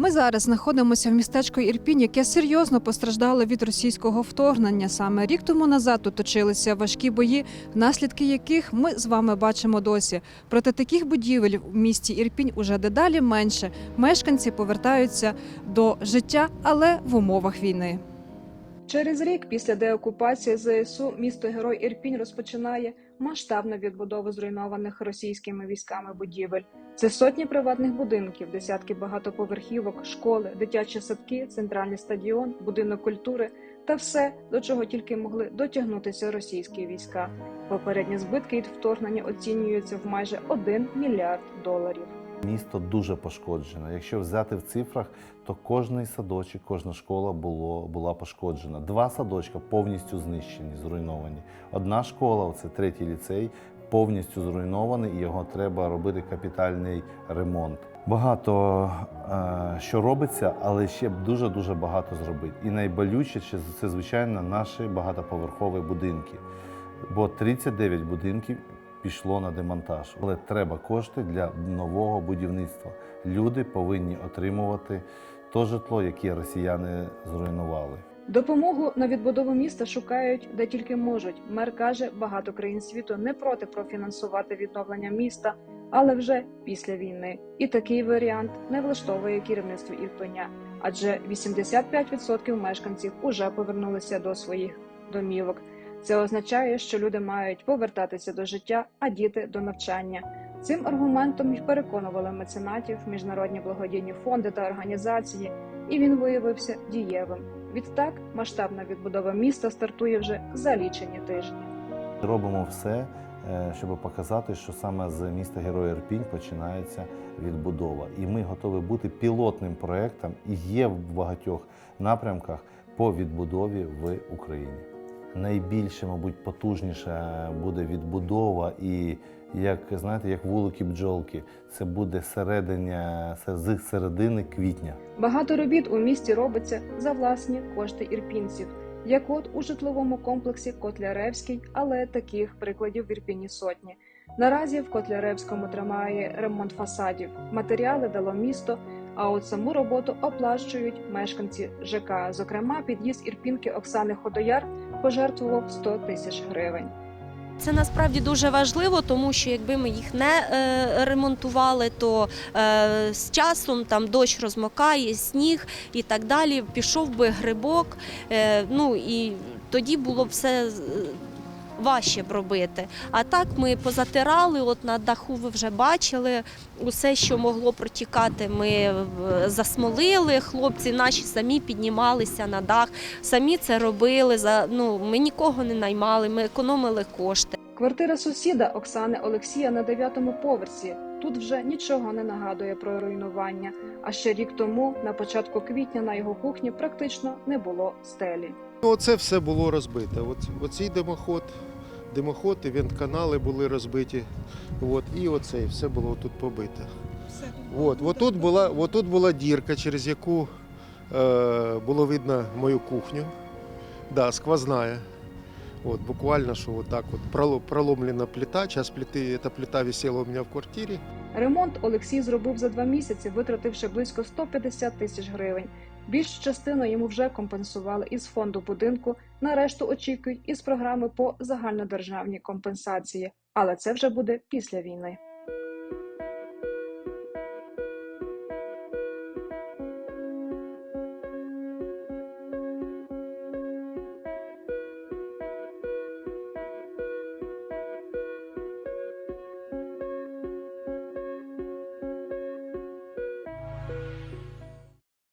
Ми зараз знаходимося в містечку Ірпінь, яке серйозно постраждало від російського вторгнення. Саме рік тому назад тут точилися важкі бої, наслідки яких ми з вами бачимо досі. Проте таких будівель в місті Ірпінь уже дедалі менше. Мешканці повертаються до життя, але в умовах війни. Через рік після деокупації ЗСУ місто Герой Ірпінь розпочинає масштабну відбудову зруйнованих російськими військами будівель. Це сотні приватних будинків, десятки багатоповерхівок, школи, дитячі садки, центральний стадіон, будинок культури та все, до чого тільки могли дотягнутися російські війська. Попередні збитки від вторгнення оцінюються в майже 1 мільярд доларів. Місто дуже пошкоджено. Якщо взяти в цифрах, то кожний садочок, кожна школа було, була пошкоджена. Два садочка повністю знищені, зруйновані. Одна школа, це третій ліцей, повністю зруйнований, і його треба робити капітальний ремонт. Багато е, що робиться, але ще дуже дуже багато зробити. І найболючіше це, звичайно, наші багатоповерхові будинки. Бо 39 будинків пішло на демонтаж. Але треба кошти для нового будівництва. Люди повинні отримувати то житло, яке росіяни зруйнували. Допомогу на відбудову міста шукають де тільки можуть. Мер каже, багато країн світу не проти профінансувати відновлення міста, але вже після війни. І такий варіант не влаштовує керівництво Ірпеня, адже 85% мешканців уже повернулися до своїх домівок. Це означає, що люди мають повертатися до життя, а діти до навчання. Цим аргументом й переконували меценатів, міжнародні благодійні фонди та організації, і він виявився дієвим. Відтак масштабна відбудова міста стартує вже за лічені тижні. Робимо все, е, щоб показати, що саме з міста Героя Ірпінь починається відбудова. І ми готові бути пілотним проєктом і є в багатьох напрямках по відбудові в Україні. Найбільше, мабуть, потужніша буде відбудова, і як знаєте, як вулики бджолки, це буде серединя з середини квітня. Багато робіт у місті робиться за власні кошти ірпінців, як от у житловому комплексі Котляревський, але таких прикладів в Ірпіні сотні. Наразі в Котляревському тримає ремонт фасадів. Матеріали дало місто, а от саму роботу оплачують мешканці ЖК. Зокрема, під'їзд ірпінки Оксани Ходояр пожертвував 100 тисяч гривень. Це насправді дуже важливо, тому що якби ми їх не е, ремонтували, то е, з часом там дощ розмокає, сніг і так далі. Пішов би грибок. Е, ну і тоді було б все важче б робити. А так ми позатирали. От на даху ви вже бачили усе, що могло протікати. Ми е, засмолили. Хлопці наші самі піднімалися на дах, самі це робили. За ну ми нікого не наймали, ми економили кошти. Квартира сусіда Оксани Олексія на дев'ятому поверсі. Тут вже нічого не нагадує про руйнування. А ще рік тому, на початку квітня, на його кухні практично не було стелі. Оце все було розбите. Оцей димоход, димоход і вентканали були розбиті. От, і оце все було тут побите. От, от, тут була, от тут була дірка, через яку е, було видно мою кухню. Да, сквозная. Вот, буквально, что вот так вот проломлена плита. Сейчас плиты, эта плита висела у меня в квартире. Ремонт Олексій зробив за два місяці, витративши близько 150 тисяч гривень. Більшу частину йому вже компенсували із фонду будинку. На решту очікують із програми по загальнодержавній компенсації. Але це вже буде після війни.